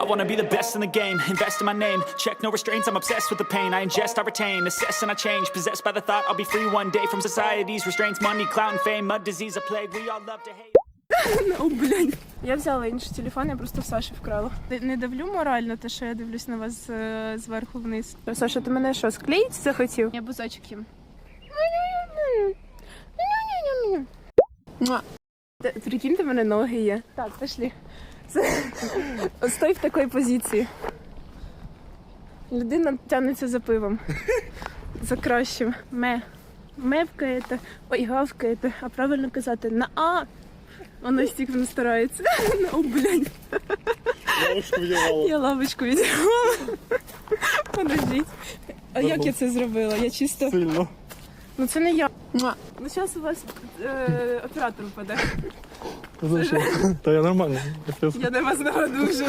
I wanna be the best in the game, invest in my name. Check no restraints, I'm obsessed with the pain. I ingest, I retain, assess and I change. Possessed by the thought I'll be free one day from society's restraints. Money, clout, and fame, a disease, a plague. We all love to hate. О, блядь. Я взяла інший телефон, я просто в Саші вкрала. Не давлю морально, те, що я дивлюсь на вас е, зверху вниз. Саша, ти мене що, склеїть захотів? Я бузочок їм. Муа. Та- Прикиньте, в мене ноги є. Так, пішли. Це- Стой в такій позиції. Людина тягнеться за пивом. За кращим. Ме. Мевкаєте, ой, гавкаєте, а правильно казати на А. Вона стільки старається. О, блядь. Лавочку вдягала. Я лавочку відірвала. Подождіть. А як я це зробила? Я чисто. Сильно. Ну це не я. Ну зараз у вас е, оператор впаде. Зайшов. Та я нормально. Я на вас нагоду вже.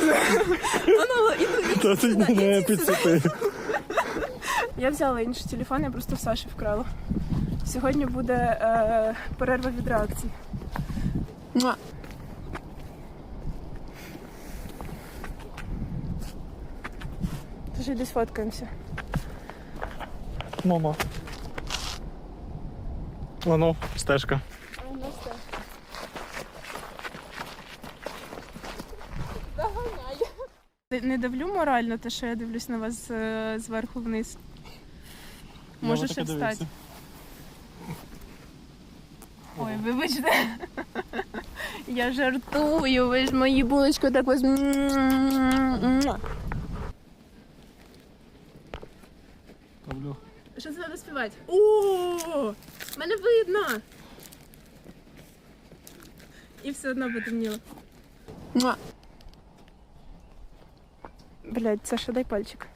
Ану, іду, Та ти не підсвіти. Я взяла інший телефон, я просто в Саші вкрала. Сьогодні буде е, перерва від реакцій. Муа. Тож десь фоткаємося. Мама. Воно, стежка. Не давлю морально, те, що я дивлюсь на вас е, зверху вниз. Може ще встати. Ой, вибачте. Я жартую, ви ж мої булочки так ось. Що це треба співати? О, мене видно. І все одно потемніло. Блять, Саша, дай пальчик.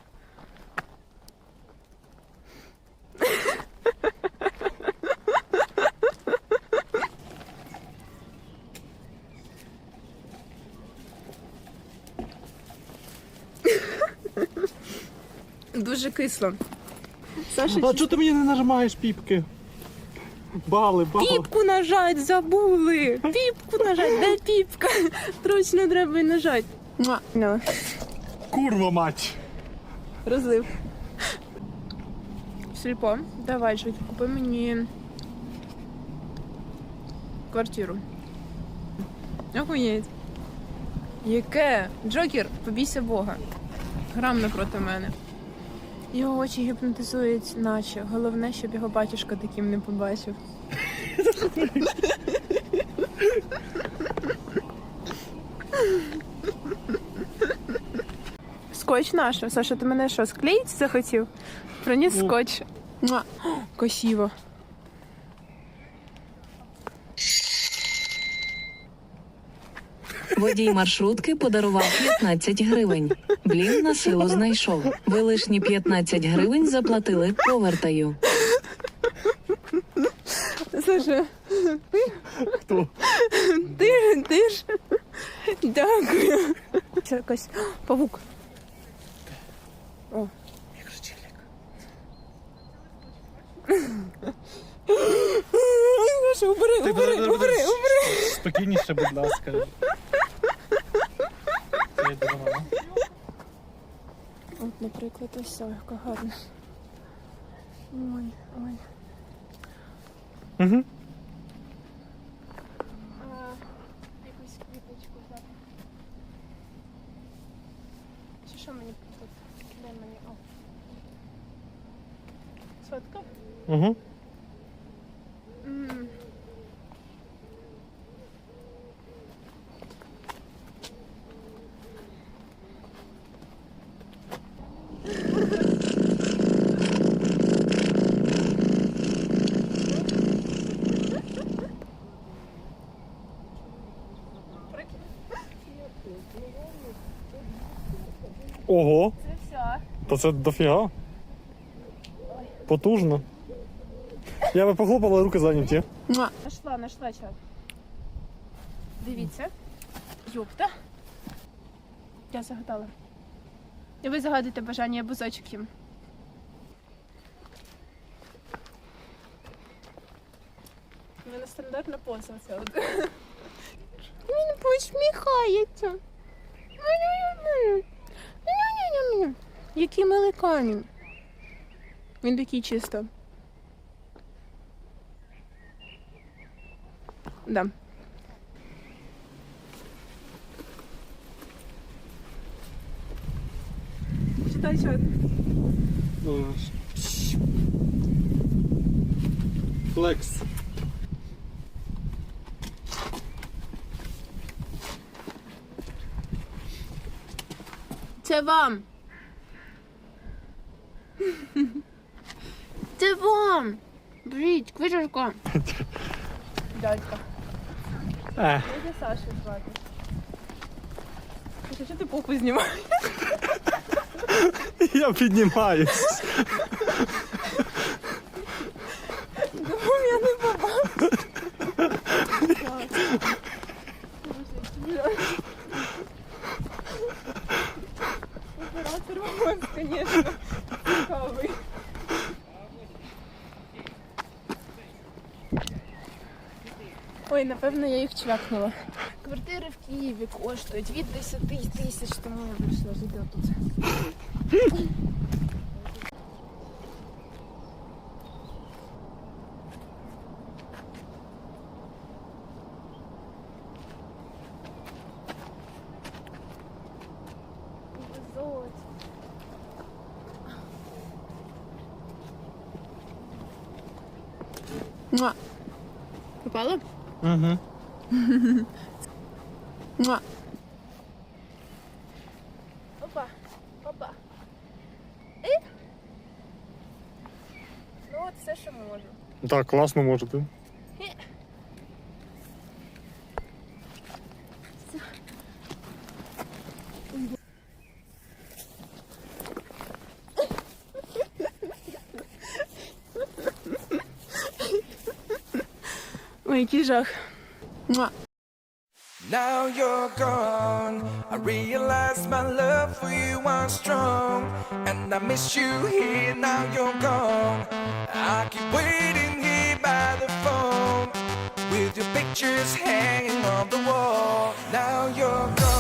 Дуже кисло. Саша, А чого ти мені не нажимаєш піпки? Бали, бали. Піпку нажать забули. Піпку нажать, де піпка? Точно треба і нажать. Ну, Курва мать. розлив. Сільпо, давай, Жуть, купи мені квартиру. Охуєть. Яке? Джокер, побійся Бога. Грам напроти мене. Його очі гіпнотизують, наче. Головне, щоб його батюшка таким не побачив. Скотч наш. Саша, ти мене що, склеїть захотів? Приніс Ну. скотч. Муа. Водій маршрутки подарував 15 гривень. Блін на силу знайшов. Ви лишні 15 гривень заплатили, повертаю. Саша, Хто? ти ж, ти ж. Дякую. Це якась павук. О. Саша, убери, убери, убери, убери. Спокійніше, будь ласка. От, наприклад, ось ця яка гарна. Ой, ой. Угу. Якусь квіточку взяти. Чи що мені тут? Дай мені. О. Сфоткав? Угу. Ого, Це все. то це дофіга. Потужно. Я би похлопала руки зайняті. Нашла, нашла чат. Дивіться. Йопта. Я загадала. І ви загадуєте бажання, я бузочок їм. У мене стандартна поза оця от. Він посміхається. Який милий камінь. Він такий чисто. Да. Читай чат. Флекс. Це вам. Це вам. Беріть, квиточку. Дядька. Е, Дядя Саша звати. Слухай, Що ти попу знімаєш? я піднімаюсь. Думав, я не побачу. Оператор у вас, звісно, цікавий. Ой, напевно, я їх чвякнула. Квартири в Києві коштують від 10 тисяч, тому я вирішила жити тут. Муа. Угу. Опа, опа. І? Ну от все, що можу. Так, класно можете. Ой, який жах. Муа. Now you're gone. I realize my love for you was strong. And I miss you here. Now you're gone. I keep waiting here by the phone. With your pictures hanging on the wall. Now you're gone.